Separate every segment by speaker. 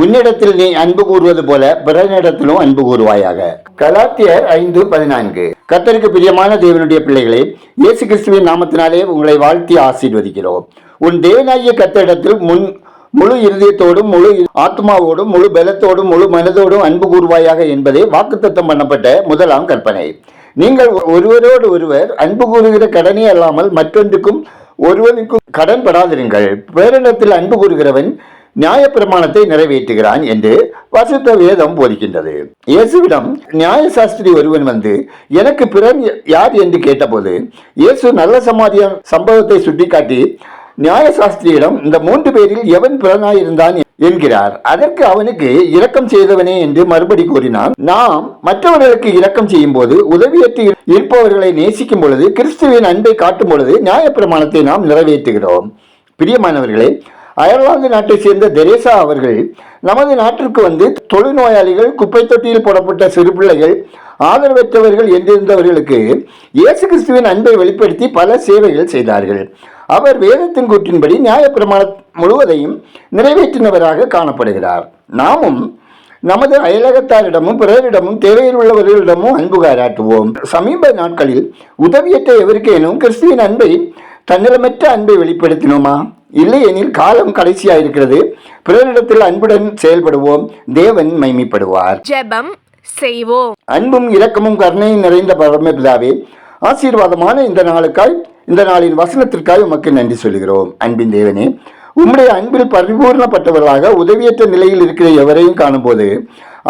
Speaker 1: உன்னிடத்தில் நீ அன்பு கூறுவது போல பிறனிடத்திலும் அன்பு கூறுவாயாக. கலாத்தியர் ஐந்து பதினான்கு. கத்தருக்கு பிரியமான தேவனுடைய பிள்ளைகளே இயேசு கிறிஸ்துவின் நாமத்தினாலே உங்களை வாழ்த்தி ஆசீர்வதிக்கிறோம். உன் தேவனாகிய கத்தரிடத்தில் முன் முழு இருதயத்தோடும் முழு ஆத்மாவோடும் முழு பலத்தோடும் முழு மனதோடும் அன்பு கூறுவாயாக என்பதே வாக்குத்தத்தம் பண்ணப்பட்ட முதலாம் கற்பனை. நீங்கள் ஒருவரோடு ஒருவர் அன்பு கூறுகிற கடனே அல்லாமல் மற்றொன்றுக்கும் ஒருவனுக்கும் கடன் படாதிருங்கள். பேரிடத்தில் அன்பு கூறுகிறவன் நியாயப்பிரமாணத்தை நிறைவேற்றுகிறான் என்று வசுத்த வேதம் போதிக்கின்றது. இயேசுவிடம் நியாயசாஸ்திரி ஒருவன் வந்து எனக்கு பிறன் யார் என்று கேட்டபோது இயேசு நல்ல சமாதிய சம்பவத்தை சுட்டிக்காட்டி நியாயசாஸ்திரியிடம் இந்த மூன்று பேரில் எவன் பிறனாயிருந்தான் என்கிறார். அதற்கு அவனுக்கு இரக்கம் செய்தவனே என்று மறுபடி கூறினான். நாம் மற்றவர்களுக்கு இரக்கம் செய்யும் போது உதவியற்று இருப்பவர்களை நேசிக்கும் பொழுது கிறிஸ்துவின் அன்பை காட்டும் பொழுது நியாயப்பிரமாணத்தை நாம் நிறைவேற்றுகிறோம். பிரியமானவர்களே அயர்லாந்து நாட்டை சேர்ந்த தெரேசா அவர்கள் நமது நாட்டிற்கு வந்து தொழுநோயாளிகள் குப்பை தொட்டியில் போடப்பட்ட சிறு பிள்ளைகள் ஆதரவற்றவர்கள் என்றிருந்தவர்களுக்கு இயேசு கிறிஸ்துவின் அன்பை வெளிப்படுத்தி பல சேவைகள் செய்தார்கள். அவர் வேதத்தின் கூற்றின்படி நியாயப்பிரமாணம் முழுவதையும் நிறைவேற்றினவராக காணப்படுகிறார். நாமும் நமது அயலகத்தாரிடமும் பிறரிடமும் தேவையில் உள்ளவர்களிடமும் அன்பு காராட்டுவோம் சமீப நாட்களில் உதவியற்ற எவருக்கேனும் கிறிஸ்துவின் அன்பை தன்னிலமற்ற அன்பை வெளிப்படுத்தினோமா? இல்லையெனில் காலம் கடைசியா இருக்கிறது பிறரிடத்தில் அன்புடன் செயல்படுவோம். தேவன் மைமைப்படுவார்
Speaker 2: ஜெபம் செய்வோம்.
Speaker 1: அன்பும் இரக்கமும் கருணையும் நிறைந்த பரமபிதாவே ஆசீர்வாதமான இந்த நாளுக்காய் இந்த நாளின் வசனத்திற்காய் உமக்கு நன்றி சொல்கிறோம். அன்பின் தேவனே உம்முடைய அன்பில் பரிபூர்ணப்பட்டவர்களாக உதவியற்ற நிலையில் இருக்கிற எவரையும் காணும்போது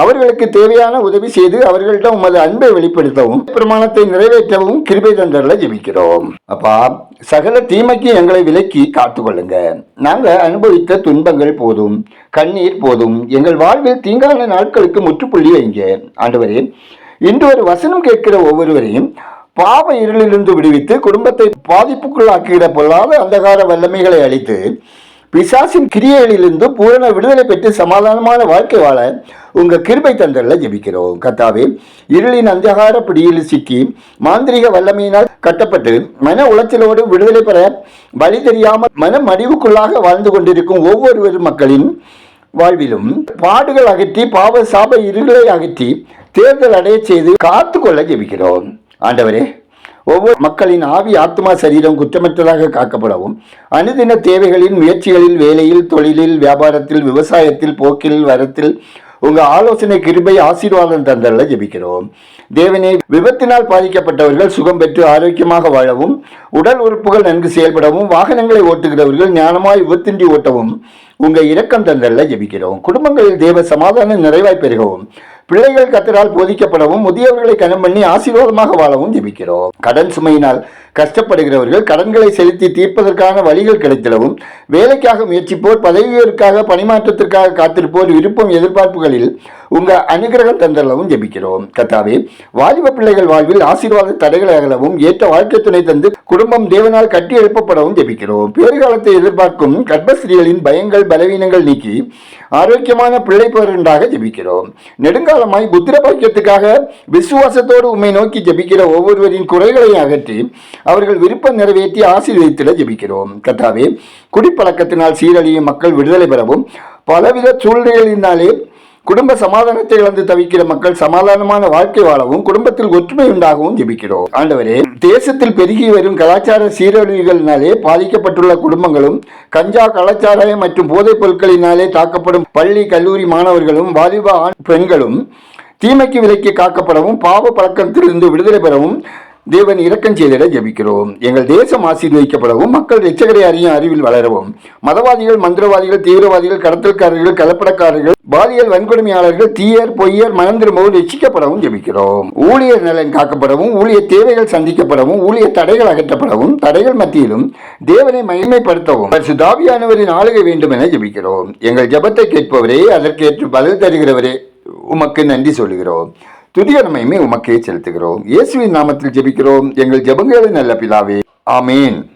Speaker 1: அவர்களுக்கு தேவையான உதவி செய்து அவர்களிடம் உமது அன்பை வெளிப்படுத்தவும் பிரமாணத்தை நிறைவேற்றவும் கிருபை தந்தர்ல ஜெபிக்கிறோம். அப்பா சகல தீமைக்கு எங்களை விலக்கி காத்துக்கொள்ளுங்க. நாங்கள் அனுபவித்த துன்பங்கள் போதும் கண்ணீர் போதும் எங்கள் வாழ்வில் தீங்கான நாட்களுக்கு முற்றுப்புள்ளி வைங்க. ஆண்டவரே இன்று ஒரு வசனம் கேட்கிற ஒவ்வொருவரையும் பாவ இருளிலிருந்து விடுவித்து குடும்பத்தை பாதிப்புக்குள்ளாக்குகிற பொல்லாத அந்தகார வல்லமைகளை அளித்து பிசாசின் கிரியைகளிலிருந்து பூரண விடுதலை பெற்று சமாதானமான வாழ்க்கை வாழ உங்கள் கிருபை தந்தரில் ஜெபிக்கிறோம். கத்தாவே இருளின் அந்தகார பிடியில் சிக்கி மாந்திரிக வல்லமையினால் கட்டப்பட்டு மன உளைச்சலோடு விடுதலை பெற வழி தெரியாமல் மன மடிவுக்குள்ளாக வாழ்ந்து கொண்டிருக்கும் ஒவ்வொரு மக்களின் வாழ்விலும் பாடுகள் அகற்றி பாவ சாப இருளை அகற்றி தேர்தல் அடைய செய்து காத்துக்கொள்ள ஜெபிக்கிறோம். ஆண்டவரே ஒவ்வொரு மக்களின் ஆவி ஆத்மா சரீரம் குற்றமற்றதாக காக்கப்படவும் அனுதின தேவைகளின் முயற்சிகளில் வேலையில் தொழிலில் வியாபாரத்தில் விவசாயத்தில் போக்கில் வரத்தில் உங்கள் ஆலோசனை கிருபை ஆசீர்வாதம் தந்தல்ல ஜெபிக்கிறோம். தேவனே விபத்தினால் பாதிக்கப்பட்டவர்கள் சுகம் பெற்று ஆரோக்கியமாக வாழவும் உடல் உறுப்புகள் நன்கு செயல்படவும் வாகனங்களை ஓட்டுகிறவர்கள் ஞானமாய் விபத்தின்றி ஓட்டவும் உங்கள் இரக்கம் தந்தல்ல ஜெபிக்கிறோம். குடும்பங்களில் தேவ சமாதானம் நிறைவாய் பெருகவும். பிள்ளைகள் கத்தரால் போதிக்கப்படவும் முதியவர்களை கனம் பண்ணி ஆசீர்வாதமாக வாழவும் ஜெபிக்கிறோம். கடன் சுமையினால் கஷ்டப்படுகிறவர்கள் கடன்களை செலுத்தி தீர்ப்பதற்கான வழிகள் கிடைத்திடவும் வேலைக்காக முயற்சிப்போர் பதவியோருக்காக பணிமாற்றத்திற்காக காத்திருப்போர் விருப்பம் எதிர்பார்ப்புகளில் உங்க அனுகிரகம் தந்தளவும் ஜெபிக்கிறோம். கத்தாவே வாலிப பிள்ளைகள் வாழ்வில் ஆசீர்வாத தடைகளை அகலவும் ஏற்ற வாழ்க்கை துணை தந்து குடும்பம் தேவனால் கட்டி எழுப்பப்படவும் ஜெபிக்கிறோம். பேறுகாலத்தை எதிர்பார்க்கும் கர்ப்பஸ்திரிகளின் பயங்கள் பலவீனங்கள் நீக்கி ஆரோக்கியமான பிள்ளை பேருண்டாக ஜெபிக்கிறோம். நெடுங்காலமாய் புத்திர பாக்கியத்துக்காக விசுவாசத்தோடு உண்மை நோக்கி ஜெபிக்கிற ஒவ்வொருவரின் குறைகளை அகற்றி அவர்கள் விருப்பம் நிறைவேற்றி ஆசீர்வதித்திட ஜெபிக்கிறோம். கத்தாவே குடிப்பழக்கத்தினால் சீரழியும் மக்கள் விடுதலை பெறவும் பலவித சூழ்நிலைகளினாலே குடும்ப சமாதானத்தை இழந்து தவிக்கிற மக்கள் சமாதானமான வாழ்க்கை வாழவும் குடும்பத்தில் ஒற்றுமை உண்டாகவும் ஜெபிக்கிறோம். ஆண்டவரே தேசத்தில் பெருகி வரும் கலாச்சார சீரழிவுகளினாலே பாதிக்கப்பட்டுள்ள குடும்பங்களும் கஞ்சா கலாச்சாரம் மற்றும் போதைப் பொருட்களினாலே தாக்கப்படும் பள்ளி கல்லூரி மாணவர்களும் வாலிப ஆண் பெண்களும் தீமைக்கு விலைக்கு காக்கப்படவும் பாவ பழக்கத்திலிருந்து விடுதலை பெறவும் தேவன் இரக்கம் செய்திட ஜெபிக்கிறோம். எங்கள் தேசம் ஆசீர்வதிக்கப்படவும் மக்கள் எச்சகரை அறியும் அறிவில் வளரவும். மதவாதிகள் மந்திரவாதிகள் தீவிரவாதிகள் கடத்தல்காரர்கள் கலப்படக்காரர்கள் பாலியல் வன்கொடுமையாளர்கள் தீயர் பொய்யர் மனம் ரசிக்கப்படவும் ஜெபிக்கிறோம். ஊழியர் நலன் காக்கப்படவும் ஊழிய தேவைகள் சந்திக்கப்படவும் ஊழிய தடைகள் அகற்றப்படவும் தடைகள் மத்தியிலும் தேவனை மகிமைப்படுத்தவும் சுதாபியானவரின் ஆளுகை வேண்டும் என ஜெபிக்கிறோம். எங்கள் ஜெபத்தை கேட்பவரே அதற்கேற்று பதில் தருகிறவரே உமக்கு நன்றி சொல்கிறோம் துதிகரமையுமே உமக்கே செலுத்துகிறோம். இயேசுவின் நாமத்தில் ஜெபிக்கிறோம். எங்கள் ஜெபங்களை நல்ல பிதாவே. ஆமேன்.